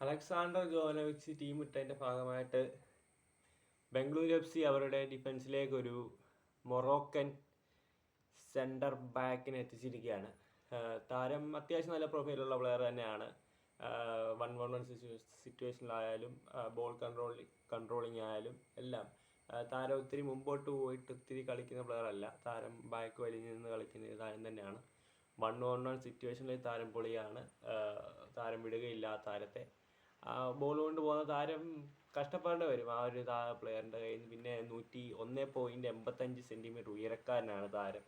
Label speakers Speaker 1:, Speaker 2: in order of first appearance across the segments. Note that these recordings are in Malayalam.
Speaker 1: അലക്സാണ്ടർ ജോനോവിച്ച് ടീം ഇട്ടതിന്റെ ഭാഗമായിട്ട് ബംഗളൂരു എഫ് സി അവരുടെ ഡിഫൻസിലേക്ക് ഒരു മൊറോക്കൻ സെന്റർ ബാക്കിനെ എത്തിച്ചിരിക്കുകയാണ്. താരം അത്യാവശ്യം നല്ല പ്രൊഫൈലുള്ള പ്ലെയർ തന്നെയാണ്. വൺ വൺ വൺ സിറ്റുവേഷനിലായാലും ബോൾ കൺട്രോൾ കൺട്രോളിങ് ആയാലും എല്ലാം. താരം ഒത്തിരി മുമ്പോട്ട് പോയിട്ട് ഒത്തിരി കളിക്കുന്ന പ്ലെയർ അല്ല. താരം ബാക്ക് വലിഞ്ഞ് നിന്ന് കളിക്കുന്ന താരം തന്നെയാണ്. വൺ ഓൺ വൺ സിറ്റുവേഷനിൽ താരം പൊളിയാണ്. താരം വിടുകയില്ല ആ താരത്തെ. ബോൾ കൊണ്ട് പോകുന്ന താരം കഷ്ടപ്പെടേണ്ടി വരും ആ ഒരു പ്ലെയറിന്റെ കയ്യിൽ നിന്ന് പിന്നെ നൂറ്റി ഒന്ന് പോയിന്റ് എൺപത്തഞ്ച് സെന്റിമീറ്റർ ഉയരക്കാരനാണ് താരം.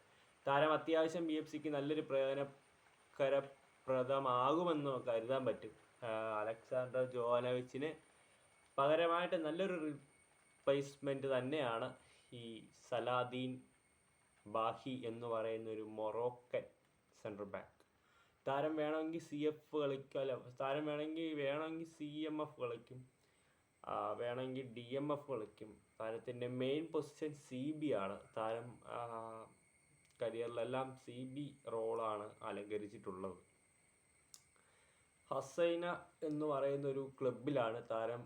Speaker 1: താരം അത്യാവശ്യം ബി എഫ് സിക്ക് നല്ലൊരു പ്രയോജനകരപ്രദമാകുമെന്ന് കരുതാൻ പറ്റും. അലക്സാണ്ടർ ജോനവിച്ചിന് പകരമായിട്ട് നല്ലൊരു റീപ്ലേസ്മെന്റ് തന്നെയാണ് ഈ സലാദീൻ ബാഹി എന്ന് പറയുന്ന ഒരു മൊറോക്കൻ സെൻട്രൽ ബാക്ക് താരം വേണമെങ്കിൽ സി എഫ് കളിക്കും അല്ല താരം വേണമെങ്കിൽ വേണമെങ്കിൽ സി എം എഫ് കളിക്കും വേണമെങ്കിൽ ഡി എം എഫ് കളിക്കും. താരത്തിന്റെ മെയിൻ പൊസിഷൻ സി ബി ആണ്. താരം കരിയറിലെല്ലാം സി ബി റോളാണ് അലങ്കരിച്ചിട്ടുള്ളത്. ഹസൈന എന്ന് പറയുന്ന ഒരു ക്ലബിലാണ് താരം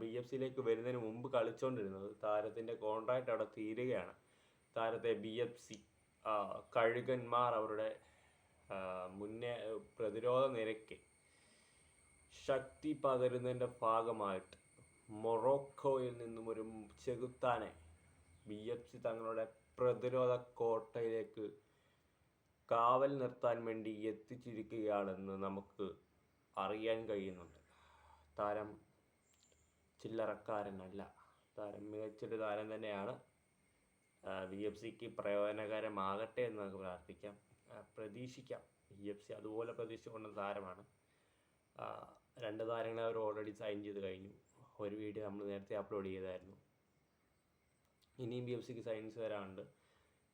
Speaker 1: ബി എഫ് സിയിലേക്ക് വരുന്നതിന് മുമ്പ് കളിച്ചുകൊണ്ടിരുന്നത് താരത്തിന്റെ കോൺട്രാക്റ്റ് അവിടെ തീരുകയാണ്. താരത്തെ ബി എഫ് സി കഴുകന്മാർ അവരുടെ പ്രതിരോധ നിരക്ക് ശക്തി പകരുന്നതിന്റെ ഭാഗമായിട്ട് മൊറോക്കോയിൽ നിന്നും ഒരു ചെകുത്താനെ ബി എഫ് സി തങ്ങളുടെ പ്രതിരോധ കോട്ടയിലേക്ക് കാവൽ നിർത്താൻ വേണ്ടി എത്തിച്ചിരിക്കുകയാണെന്ന് നമുക്ക് അറിയാൻ കഴിയുന്നുണ്ട്. താരം ചില്ലറക്കാരനല്ല. താരം മികച്ചൊരു താരം തന്നെയാണ്. വി എഫ് സിക്ക് പ്രയോജനകരമാകട്ടെ എന്ന് നമുക്ക് പ്രാർത്ഥിക്കാം. പ്രതീക്ഷിക്കാം. ഇ എഫ് സി അതുപോലെ പ്രതീക്ഷിച്ചുകൊണ്ട താരമാണ്. രണ്ട് താരങ്ങളെ അവർ ഓൾറെഡി സൈൻ ചെയ്ത് കഴിഞ്ഞു. ഒരു വീഡിയോ നമ്മൾ നേരത്തെ അപ്ലോഡ് ചെയ്തായിരുന്നു. ഇനിയും ബി എഫ് സിക്ക് സൈൻസ് വരാനുണ്ട്.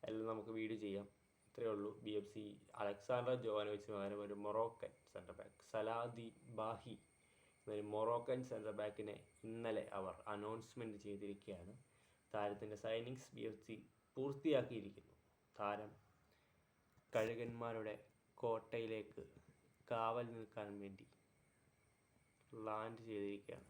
Speaker 1: എല്ലാം നമുക്ക് വീഡിയോ ചെയ്യാം. ഇത്രയേ ഉള്ളൂ. B F C Aleksandar Jovanovic പകരം ഒരു Moroccan centre back Salaheddine Bahi എന്നൊരു മൊറോക്കൻ സെന്റർ ബാക്കിനെ ഇന്നലെ അവർ അനൗൺസ്മെന്റ് ചെയ്തിരിക്കുകയാണ്. താരത്തിന്റെ സൈനിങ്സ് ബി എഫ് സി പൂർത്തിയാക്കിയിരിക്കുന്നു. താരം കഴുകന്മാരുടെ കോട്ടയിലേക്ക് കാവൽ നിൽക്കാൻ വേണ്ടി ലാൻഡ് ചെയ്തിരിക്കുകയാണ്.